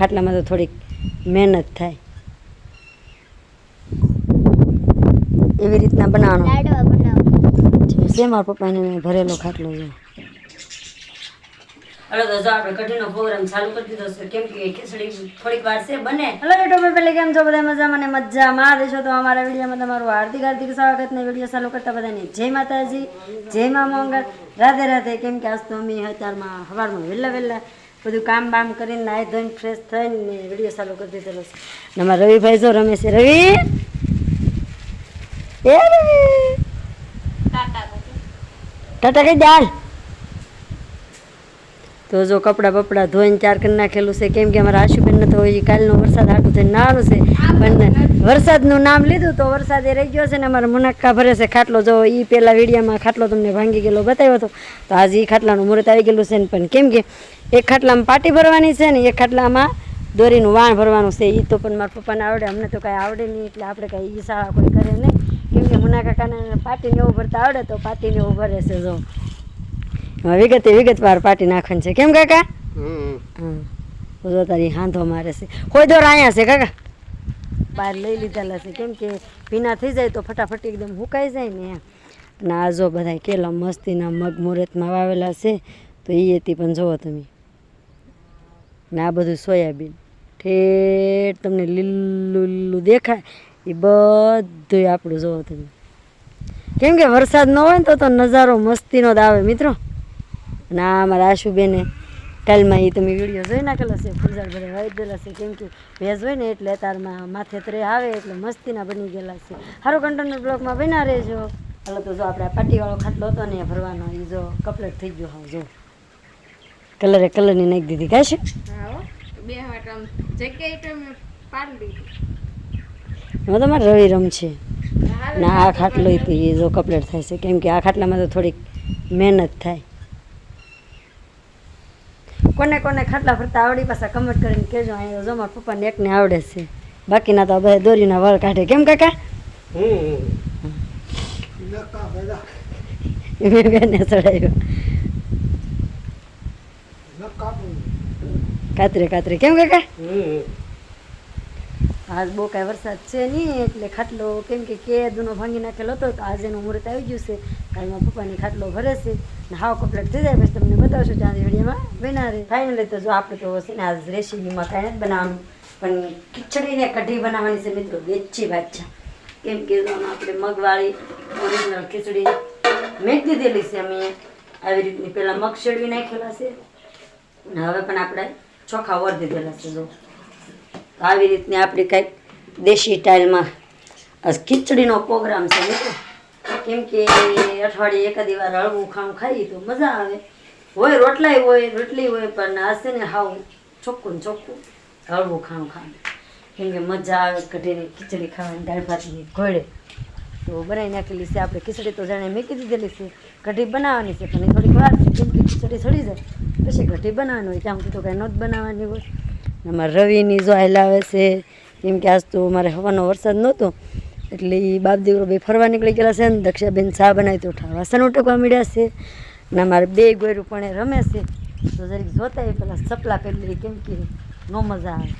ખાટલામાં તો થોડીક મહેનત થાય. એવી રીતના બનાવવાનો. લાડવા બનાવો. છે મારા પપ્પાને મેં ભરેલો ખાટલો છે. હલો તો જો આપણે કઢીનો પ્રોગ્રામ ચાલુ કરી દીધો છે. કેમ કે ખીચડી થોડીક વાર છે બને. હલો બેટો પેલે કેમ છો? બધા મજામાં ને મજામાં? દેશો તો અમારા વિડીયોમાં તમારું હાર્દિક હાર્દિક સ્વાગત ને વીડિયો ચાલુ કરતા બધાને જય માતાજી જય મા મંગળ. રાધે રાધે કેમ કે આજ તો અમે અત્યારમાં સવારમાં વહેલા વહેલા બધું કામ બામ કરીને નાહી ધોઈને ફ્રેશ થઈને મેં વીડિયો ચાલુ કરી દીધેલો છે અમારા રવિભાઈ જો રમે છે. રવિ! એ રવિ! ટાટા કઈ દાલ તો જો કપડાં બપડા ધોઈને ચાર કરી નાખેલું છે. કેમ કે અમારા આશુબેન તો હોય કાલનો વરસાદ હાટું થઈને નાનું છે. પણ વરસાદનું નામ લીધું તો વરસાદ એ રહી ગયો છે ને અમારા મુનાક્કા ભરે છે ખાટલો. જો એ પહેલાં વિડીયામાં ખાટલો તમને ભાંગી ગયેલો બતાવ્યો હતો. તો આજે એ ખાટલાનું મુહૂર્ત આવી ગયેલું છે ને પણ કેમ કે એક ખાટલામાં પાટી ભરવાની છે ને એક ખાટલામાં દોરીનું વાણ ભરવાનું છે. એ તો પણ મારા પપ્પાને આવડે. અમને તો કાંઈ આવડે નહીં એટલે આપણે કાંઈ એ શાળા કોઈ કરે નહીં. કેમ કે મુના પાટીને એવું ભરતા આવડે તો પાટીને એવું ભરે છે જો. વિગતે વિગતવાર પાટી નાખવાની છે. કેમ કાકા? હા. જો તારી હાંધો મારે છે. કોઈ દોર અહીંયા છે કાકા? બહાર લઈ લીધેલા છે. કેમ કે ભીના થઈ જાય તો ફટાફટ એકદમ હુકાઈ જાય ને અને આ જો બધા કેલા મસ્તીના મગ મુહૂર્તમાં વાવેલા છે તો એ હતી પણ જુઓ તમે. ને આ બધું સોયાબીન. ઠેઠ તમને લીલું લીલું દેખાય. એ બધું આપણું જુઓ તમે. કેમ કે વરસાદ ન હોય ને તો તો નજારો મસ્તીનો જ આવે મિત્રો. અને આ અમારા આશુબેને કાલમાં એ તમે વીડિયો જોઈ નાખેલો છે ફૂલઝાડ બધા વાવી દેલા છે કેમ કે ભેજ હોય ને એટલે તારમાં માથે ત્રે આવે એટલે મસ્તીના બની ગયેલા છે. હારો કંટનર બ્લોકમાં બના રહેજો. હાલો તો જો આપણે પાટીવાળો ખાટલો હતો ને ભરવાનો એ જો કપલેટ થઈ ગયો હા જો. કલરે કલરની નાખી દીધી કાશે તો એમાં તમારે રવિ રમ છે. ના આ ખાટલો એ જો કપલેટ થાય છે. કેમ કે આ ખાટલામાં તો થોડીક મહેનત થાય. કોને કોને ખાટલા ફરતા આવડી પાછા કમેન્ટ કરીને કહેજો અહીંયા જો મારા પપ્પાને એકને આવડે છે. બાકીના તો બધા દોરીના વળ કાઢે. કેમ કાકા? મેં બેને ચડાવ્યો. કાતરે કાતરે. કેમ કાકા? આજ બહુ કાંઈ વરસાદ છે નહીં, એટલે ખાટલો કેમ કે કે દૂનો ભાંગી નાખેલો હતો, તો આજે એનું મુહૂર્ત આવી ગયું છે. કાલમાં પપ્પાની ખાટલો ભરે છે ને હાવ કપલેટ થઈ જાય, પછી તમને બતાવશું ત્યાં વિડીયોમાં બનાવે ફાઇનલી તો જો આપણે તો છે ને આજ રેસીપીમાં કાંઈ નથી બનાવવાનું, પણ ખીચડીને કઢી બનાવવાની છે મિત્રો, વેચી ભાજા કેમ કે આપણે મગવાળી ઓરિજિનલ ખીચડી મેં દીધેલી છે અમે. આવી રીતની પહેલાં મગ શેડવી નાખેલા છે. અને હવે પણ આપણે ચોખા વર દીધેલા છે, જો. તો આવી રીતની આપણી કંઈક દેશી સ્ટાઇલમાં ખીચડીનો પ્રોગ્રામ છે મિત્રો. કેમ કે અઠવાડિયે એકાદી વાર હળવું ખાવું ખાઈએ તો મજા આવે. હોય રોટલાય હોય, રોટલી હોય, પણ આ છે ને હાવ ચોખ્ખું ને ચોખ્ખું હળવું ખાવું ખાવાનું. કેમ કે મજા આવે કઢીની ખીચડી ખાવાની, દાળ ભાતની ઘોડે તો બનાવી નાખેલી છે આપણે. ખીચડી તો જાણે મેકી દીધેલી છે. કઢી બનાવવાની છે, પણ થોડીક વાર છે. કેમ કે ખીચડી સડી જાય, પછી કઢી બનાવવાની હોય. ત્યાં સુધી તો કાંઈ નોત બનાવવાની હોય. અમારે રવિની જો આવે છે, કેમ કે આજ તો અમારે હવાનો વરસાદ નહોતો, એટલે એ બાપ દીકરો બે ફરવા નીકળી ગયેલા છે ને દક્ષાબેન ચા બનાવી તો ઉઠા વાસણ ઉટકવા મળ્યા છે ને અમારે બે ગોયરું પણ રમે છે. તો જરીક જોતા એ પેલા સપલા લઈએ, કેમ કે નો મજા આવે.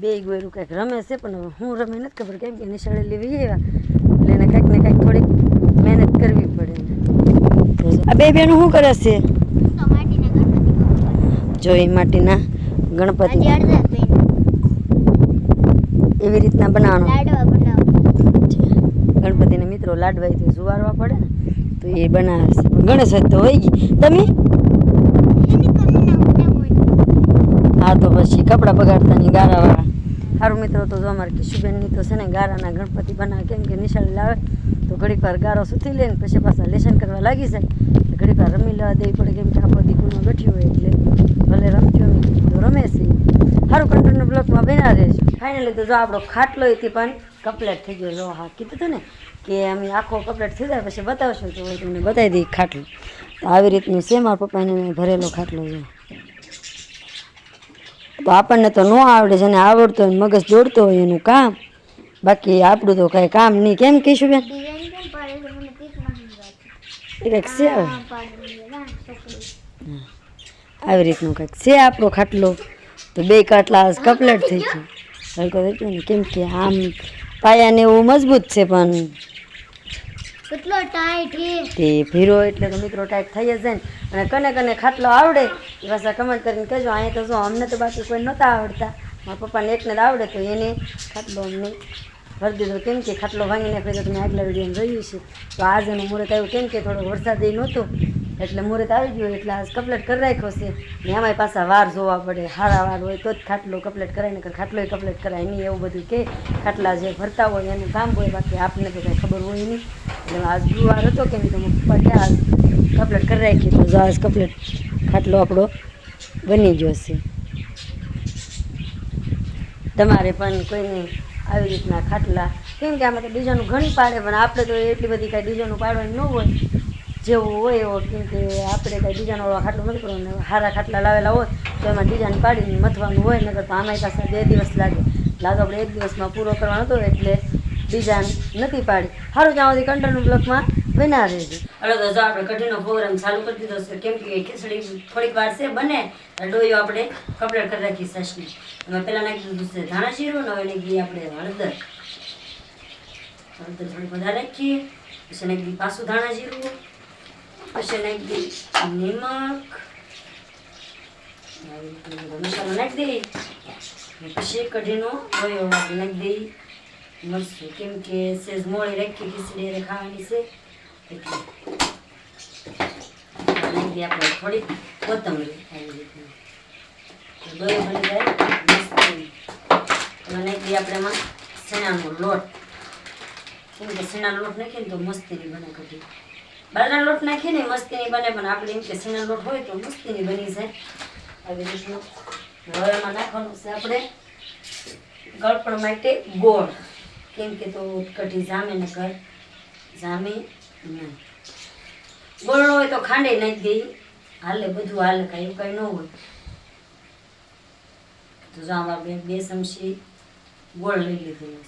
બે ગોયરું કંઈક રમે છે, પણ હું રમે નથી ખબર, કેમ કે નિશાળે લેવી આવ્યા એટલે એને કંઈક ને કંઈક થોડીક મહેનત કરવી પડે. આ બે બેનું શું કરે છે? જો એ માટીના ગણપતિ. એવી રીતના બનાવવાનો. ગણપતિને મિત્રો લાડવાઈથી સુવારવા પડે ને તો એ બનાવે છે ગણેશ તો હોય ગઈ. તમે? ના હા તો પછી કપડાં બગાડતાની ગારાવાળા. સારું મિત્રો તો જો અમારે કિશુબેનની તો છે ને ગારાના ગણપતિ બનાવે. કેમ કે નિશાળ લાવે. તો ઘડીક વાર ગારો સુથી લે ને પછી પાછા લેસન કરવા લાગી જાય. ઘડીક વાર રમી લેવા દેવી પડે કેમ કે આખો દીકુમાં બેઠી હોય એટલે. ભલે રમજો તો રમે છે. સારું કંટ્રોલના બ્લોકમાં બેના રહેશે ફાઇનલી તો જો આપણો ખાટલો હતી પણ કપલેટ થઈ ગયો. જો હા કીધું હતું ને કે અમે આખો કપલેટ થઈ જાય પછી બતાવશો તો તમને બતાવી દઈ ખાટલો. તો આવી રીતનું છે મારા પપ્પાને મેં ભરેલો ખાટલો છે. તો આપણને તો ન આવડે છે ને આવડતો હોય મગજ દોડતો હોય એનું કામ. બાકી આપણું તો કાંઈ કામ નહીં. કેમ કહીશું બેન? એ કંઈક છે? આવી રીતનું કંઈક છે આપણો ખાટલો. તો બે ખાટલા કપલેટ થઈ ગયું. હલકો થઈ ગયો ને કેમ કે આમ પાયાને એવું મજબૂત છે પણ. કેટલો ટાઈટ તે ભીરો એટલે તો મિત્રો ટાઈટ થઈ જશે ને. અને કને કને ખાટલો આવડે એ પાછા કમેન્ટ કરીને કહેજો. અહીંયા તો જો અમને તો બાકી કોઈ નહોતા આવડતા. મારા પપ્પાને એકને જ આવડે તો એને ખાટલો અમને ભરી દીધો. કેમ કે ખાટલો ભાંગીને નાખ્યો તો તમે આગલા વિડીયોમાં જોયું છે તો આજનું મુહૂર્ત આવ્યું. કેમ કે થોડો વરસાદ એ નહોતો. એટલે મુહૂર્ત આવી ગયું એટલે આ કપલેટ કરી રાખ્યો છે. ને એમાંય પાછા વાર જોવા પડે. હારા વાર હોય તો જ ખાટલો કપલેટ કરાય ને ખાટલોય કપલેટ કરાય. નહીં એવું બધું કે ખાટલા જે ભરતા હોય એનું કામ હોય, બાકી આપને તો કાંઈ ખબર હોય નહીં. એટલે આજ ગુવાર હતો કે નહીં તો મારા પપ્પા કપલેટ કરી રાખી તો જો આજ કપલેટ ખાટલો આપણો બની ગયો છે. તમારે પણ કોઈને આવી રીતના ખાટલા, કેમ કે આમાં તો ડિઝાઇન ઘણી પાડે, પણ આપણે તો એટલી બધી કાંઈ ડિઝાઇનો પાડવાની ન હોય. જેવું હોય એવો કે આપણે કાંઈ ડિઝાઇનવાળા ખાટલું નથી કરવાનું હારા ખાટલા લાવેલા હોય, તો એમાં ડિઝાઇન પાડીને મથવાનું હોય, નકર તો આમાં પાસે બે દિવસ લાગે. લાગે આપણે એક દિવસમાં પૂરો કરવાનો હતો, એટલે ડિઝાઇન નથી પાડી. સારું ત્યાં સુધી કંટ્રોલ બ્લોકમાં બના રહેજો. હલો તો જો આપણે કઢીનો પ્રોગ્રામ ચાલુ કરી દીધો છે, કેમ કે ખીચડી થોડીક વાર છે, બને. ડોયો આપણે કમ્પ્લીટ કરી રાખી સસની. એમાં પહેલાં નાખી દીધું છે ધાણા જીરું, ને હવે નાખી આપણે હળદર. હળદર થોડી વધારે રાખીએ પછી નાખી પાછું ધાણા જીરું. આવી રીતે બધો મસાલો નાખી અને પછી કઢીનો આપણે નાખી દઈએ મરચું કેમ કે સેજ મોળી રાખી ખીચડી ખાવાની છે એટલે નાખી દઈએ આપણે થોડી કોથમરી આવી રીતની દોયો બની જાય મસ્ત નાખી દઈએ આપણે એમાં ચણાનો લોટ કેમ કે ચણાનો લોટ નાખીએ ને તો મસ્તીની બને કઢી બાજરા લોટ નાખીએ ને, મસ્તીની બને, પણ આપણે એમ કે ચણા લોટ હોય તો મસ્તીની બની જાય. આવી રીતનું હવે એમાં નાખવાનું છે આપણે ગળપણ માટે ગોળ. કેમ કે તો કઢી જામે ને ઘર જામે નહીં. ગોળ હોય તો ખાંડે નાખી દઈ હાલે બધું હાલે, કાંઈ એવું કાંઈ ન હોય. તો જો આમાં બે બે ચમચી ગોળ લઈ લીધું.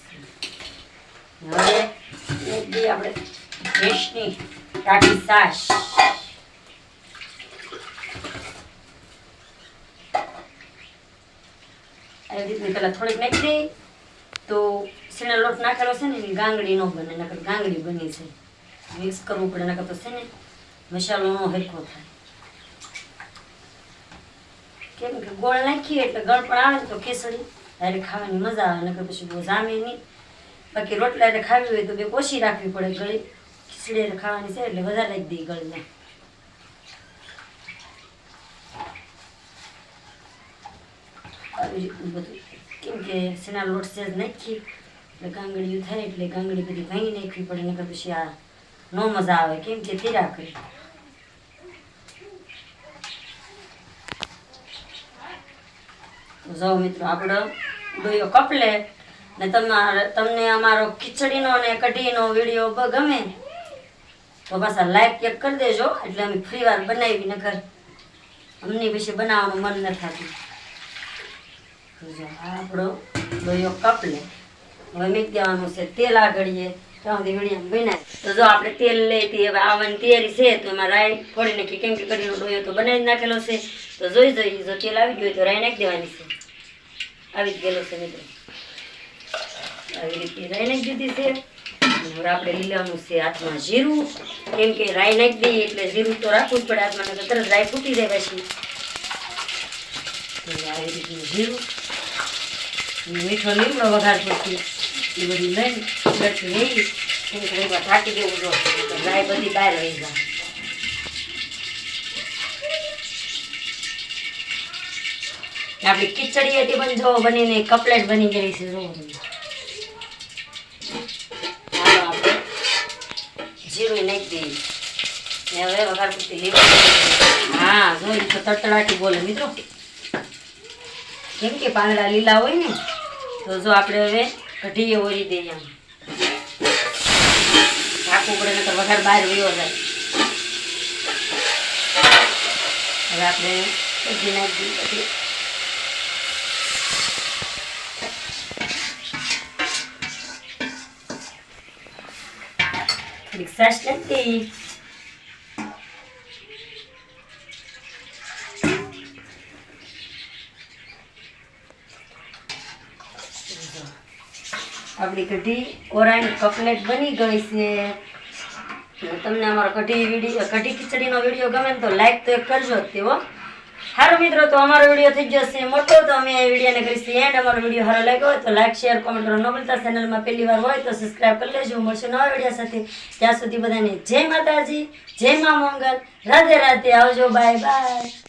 છે હવે એક બે આપણે ભેંસની ટાટી છાશ આવી રીતની પેલા થોડીક નાખી દઈ તો શેના લોટ નાખેલો છે ને, એની ગાંગડી ન બને, નકર ગાંગડી બની છે. મિક્સ કરવું પડે, નકર તો છે ને મસાલો નો હરખો થાય. કેમ કે ગોળ નાખીએ એટલે ગળ પણ આવે તો કેસરી ત્યારે ખાવાની મજા આવે, નકર પછી બહુ જામે નહીં. બાકી રોટલા એટલે ખાવી હોય તો બે ઓછી રાખવી પડે ગળી ખીચડી ખાવાની છે એટલે વધારે રાખી દઈ ગળને. બધું. કેમ કે સેના લોટ સેજ નાખી. એટલે ગાંગડીયું થાય એટલે ગાંગડી બધી ભાંગી નાખવી પડે ને પછી આ નો મજા આવે. કેમ કે તીરા કરી. તો જાઓ મિત્રો આપણો ડોયો કપલે. ને તમારે તમને અમારો ખીચડીનો ને કઢીનો વીડિયો ગમે? તો પાછા લાઈક ચેક કરી દેજો, એટલે અમે ફ્રી વાર બનાવી ઘર અમને પછી બનાવવાનું મન ન થતું. આપણો ડોયો કપલે. હવે મેં દેવાનું છે તેલ આગળીએ. ત્યાં સુધી તો જો આપણે તેલ લેતી, હવે આવવાની તૈયારી છે, તો એમાં રાઈ ફોડી કેમ કે કરીને ડોયો તો બનાવી નાખેલો છે. તો જોઈ જોઈ, જો તેલ આવી ગયું તો રાઈ દેવાની છે. આવી જ ગયેલો છે મિત્રો. આવી રીતે રાઈ નાખી દીધી છે. આપણે લીલાનું છે હાથમાં જીરું. કેમ કે રાઈ નાખી દઈએ એટલે જીરું તો રાખવું જ પડે હાથમાં તરત રાઈ ફૂટી જાય પછી. આવી રીતનું જીરું. મીઠો લીમડો વઘાર પછી એ બધી લઈ લટકી લઈ કેમ કે એકવાર ઢાંકી દેવું જો રાઈ બધી બહાર રહી જાય. આપણી ખીચડી હતી પણ જો બનીને, કપલેટ બની ગઈ છે, જો. જીરું નાખી દઈએ ને હવે વઘાર પૂરતી લીમડો. હા, જોઈ, તો તડતડાટી બોલે, મિત્રો. કેમ કે પાંદડા લીલા હોય ને, તો જો આપણે હવે કઢીએ ઓરી દઈએ આમ ઢાંકવું પડે, નકર વઘાર બહાર વયો જાય. હવે આપણે નાખી દઈએ Mikser schleppig. આપણી કઢી ઓરાની કપલેટ બની ગઈ છે તમને અમારો કઢી વીડિયો કઢી ખીચડીનો વીડિયો ગમે તો લાઈક તો એક કરજો તેવો તે હો સારું મિત્રો, તો અમારો વીડિયો થઈ ગયો છે મોટો, તો અમે આ વિડીયોને કરીશું એન્ડ અમારો વીડિયો હારો લાગ્યો તો લાઈક શેર કોમેન્ટ કરો. ન ભૂલતા ચેનલમાં પહેલી વાર હોય તો સબસ્ક્રાઈબ કરી લેજો. મળશે નવા વીડિયો સાથે. ત્યાં સુધી બધાને જય માતાજી, જય મા મંગલ. રાધે રાધે. આવજો બાય બાય